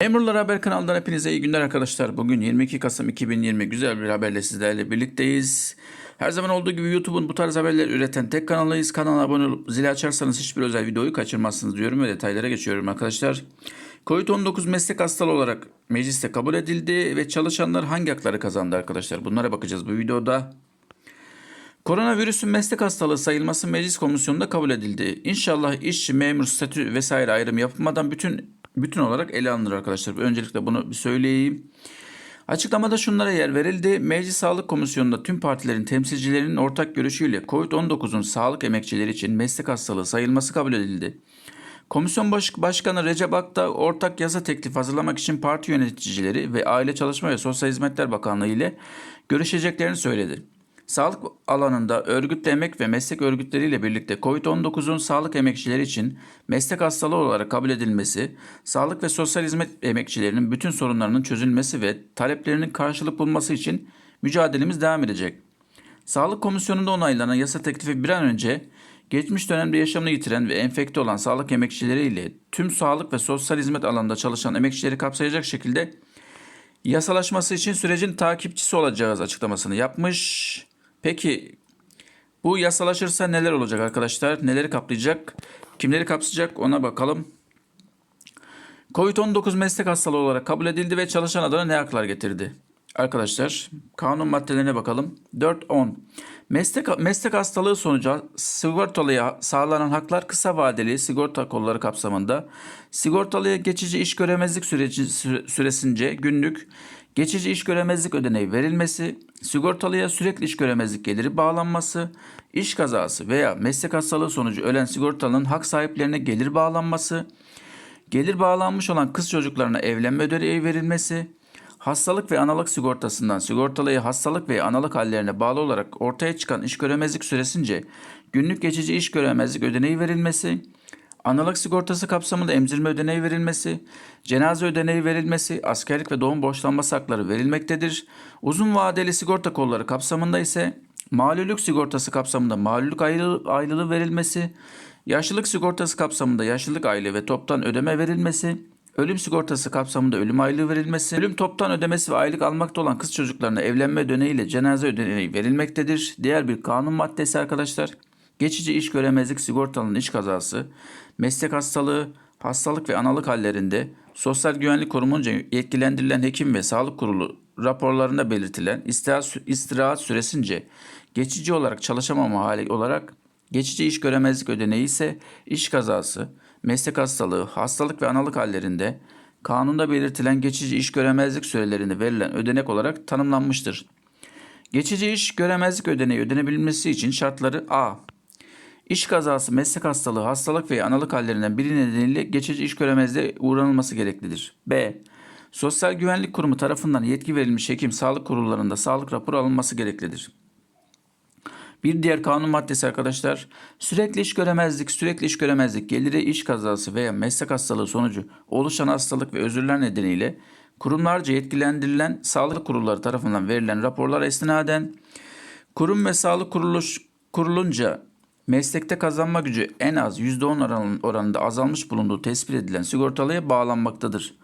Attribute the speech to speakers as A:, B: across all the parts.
A: Memurlar Haber kanalından hepinize iyi günler arkadaşlar. Bugün 22 Kasım 2020 güzel bir haberle sizlerle birlikteyiz. Her zaman olduğu gibi YouTube'un bu tarz haberler üreten tek kanalıyız. Kanala abone olup zili açarsanız hiçbir özel videoyu kaçırmazsınız diyorum ve detaylara geçiyorum arkadaşlar. Covid-19 meslek hastalığı olarak mecliste kabul edildi ve çalışanlar hangi hakları kazandı arkadaşlar? Bunlara bakacağız bu videoda. Koronavirüsün meslek hastalığı sayılması meclis komisyonunda kabul edildi. İnşallah işçi, memur, statü vesaire ayrım yapılmadan bütün bütün olarak ele alınır arkadaşlar. Öncelikle bunu bir söyleyeyim. Açıklamada şunlara yer verildi. Meclis Sağlık Komisyonu'nda tüm partilerin temsilcilerinin ortak görüşüyle COVID-19'un sağlık emekçileri için meslek hastalığı sayılması kabul edildi. Komisyon Baş- Başkanı Recep Akta ortak yasa teklifi hazırlamak için parti yöneticileri ve Aile Çalışma ve Sosyal Hizmetler Bakanlığı ile görüşeceklerini söyledi. Sağlık alanında örgütlü emek ve meslek örgütleriyle birlikte COVID-19'un sağlık emekçileri için meslek hastalığı olarak kabul edilmesi, sağlık ve sosyal hizmet emekçilerinin bütün sorunlarının çözülmesi ve taleplerinin karşılık bulması için mücadelemiz devam edecek. Sağlık Komisyonu'nda onaylanan yasa teklifi bir an önce geçmiş dönemde yaşamını yitiren ve enfekte olan sağlık emekçileri ile tüm sağlık ve sosyal hizmet alanında çalışan emekçileri kapsayacak şekilde yasalaşması için sürecin takipçisi olacağız açıklamasını yapmış. Peki bu yasalaşırsa neler olacak arkadaşlar? Neleri kaplayacak? Kimleri kapsayacak ona bakalım. Covid-19 meslek hastalığı olarak kabul edildi ve çalışan adına ne haklar getirdi? Arkadaşlar kanun maddelerine bakalım. 4.10 Meslek, meslek hastalığı sonucu sigortalıya sağlanan haklar kısa vadeli sigorta kolları kapsamında sigortalıya geçici iş göremezlik süreci, süre- süresince günlük geçici iş göremezlik ödeneği verilmesi, sigortalıya sürekli iş göremezlik geliri bağlanması, iş kazası veya meslek hastalığı sonucu ölen sigortalının hak sahiplerine gelir bağlanması, Gelir bağlanmış olan kız çocuklarına evlenme ödeneği verilmesi, hastalık ve analık sigortasından sigortalıya hastalık ve analık hallerine bağlı olarak ortaya çıkan iş göremezlik süresince günlük geçici iş göremezlik ödeneği verilmesi, analık sigortası kapsamında emzirme ödeneği verilmesi, cenaze ödeneği verilmesi, askerlik ve doğum borçlanması hakları verilmektedir. Uzun vadeli sigorta kolları kapsamında ise malulük sigortası kapsamında malulük ayrılığı, verilmesi, Yaşlılık sigortası kapsamında yaşlılık aylığı ve toptan ödeme verilmesi, ölüm sigortası kapsamında ölüm aylığı verilmesi, ölüm toptan ödemesi ve aylık almakta olan kız çocuklarına evlenme ödeneğiyle cenaze ödeneği verilmektedir. Diğer bir kanun maddesi arkadaşlar. Geçici iş göremezlik sigortalının iş kazası, meslek hastalığı, hastalık ve analık hallerinde Sosyal Güvenlik Kurumunca yetkilendirilen hekim ve sağlık kurulu raporlarında belirtilen istirahat, süresince geçici olarak çalışamama hali olarak Geçici iş göremezlik ödeneği ise iş kazası, meslek hastalığı, hastalık ve analık hallerinde kanunda belirtilen geçici iş göremezlik sürelerinde verilen ödenek olarak tanımlanmıştır. Geçici iş göremezlik ödeneği ödenebilmesi için şartları A. İş kazası, meslek hastalığı, hastalık ve analık hallerinden biri nedeniyle geçici iş göremezliğe uğranılması gereklidir. B. Sosyal Güvenlik Kurumu tarafından yetki verilmiş hekim sağlık kurullarında sağlık raporu alınması gereklidir. Bir diğer kanun maddesi arkadaşlar sürekli iş göremezlik, sürekli iş göremezlik geliri iş kazası veya meslek hastalığı sonucu oluşan hastalık ve özürler nedeniyle kurumlarca yetkilendirilen sağlık kurulları tarafından verilen raporlara istinaden kurum ve sağlık kuruluş, kurulunca meslekte kazanma gücü en az %10 oran- oranında azalmış bulunduğu tespit edilen sigortalıya bağlanmaktadır.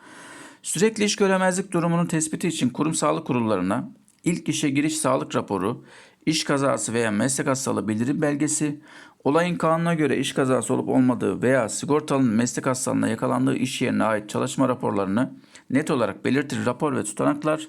A: Sürekli iş göremezlik durumunun tespiti için kurum sağlık kurullarına ilk işe giriş sağlık raporu, iş kazası veya meslek hastalığı bildirim belgesi, olayın kanuna göre iş kazası olup olmadığı veya sigortalının meslek hastalığına yakalandığı iş yerine ait çalışma raporlarını net olarak belirtir rapor ve tutanaklar,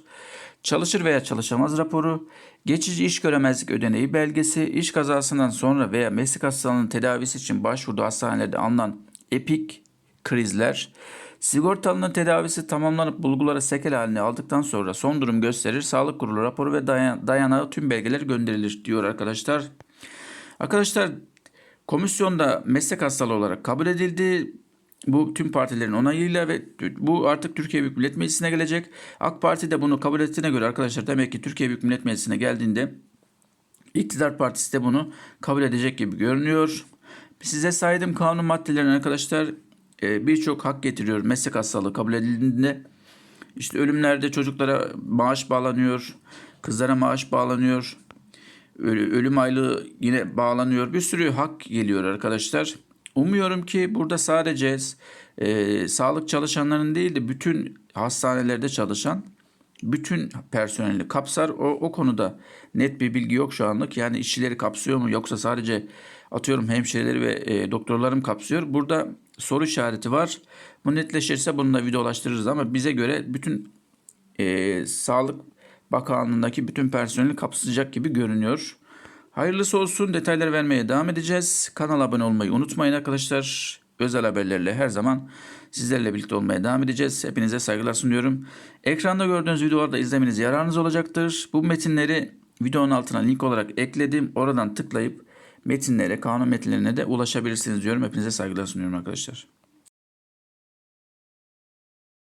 A: çalışır veya çalışamaz raporu, geçici iş göremezlik ödeneği belgesi, iş kazasından sonra veya meslek hastalığının tedavisi için başvurduğu hastanelerde alınan epik krizler, Sigortalının tedavisi tamamlanıp bulguları sekel haline aldıktan sonra son durum gösterir. Sağlık kurulu raporu ve dayan- dayanağı tüm belgeler gönderilir diyor arkadaşlar. Arkadaşlar komisyonda meslek hastalığı olarak kabul edildi. Bu tüm partilerin onayıyla ve bu artık Türkiye Büyük Millet Meclisi'ne gelecek. AK Parti de bunu kabul ettiğine göre arkadaşlar demek ki Türkiye Büyük Millet Meclisi'ne geldiğinde İktidar Partisi de bunu kabul edecek gibi görünüyor. Size saydığım kanun maddelerini arkadaşlar e, birçok hak getiriyor. Meslek hastalığı kabul edildiğinde işte ölümlerde çocuklara maaş bağlanıyor, kızlara maaş bağlanıyor, Ölü- ölüm aylığı yine bağlanıyor. Bir sürü hak geliyor arkadaşlar. Umuyorum ki burada sadece e, sağlık çalışanlarının değil de bütün hastanelerde çalışan bütün personeli kapsar. O, o konuda net bir bilgi yok şu anlık. Yani işçileri kapsıyor mu yoksa sadece atıyorum hemşireleri ve e, doktorları mı kapsıyor? Burada soru işareti var. Bu netleşirse bunu da videolaştırırız ama bize göre bütün e, Sağlık Bakanlığı'ndaki bütün personeli kapsayacak gibi görünüyor. Hayırlısı olsun. Detayları vermeye devam edeceğiz. Kanala abone olmayı unutmayın arkadaşlar. Özel haberlerle her zaman sizlerle birlikte olmaya devam edeceğiz. Hepinize saygılar sunuyorum. Ekranda gördüğünüz videolarda izlemeniz yararınız olacaktır. Bu metinleri videonun altına link olarak ekledim. Oradan tıklayıp metinlere, kanun metinlerine de ulaşabilirsiniz diyorum. Hepinize saygılar sunuyorum arkadaşlar.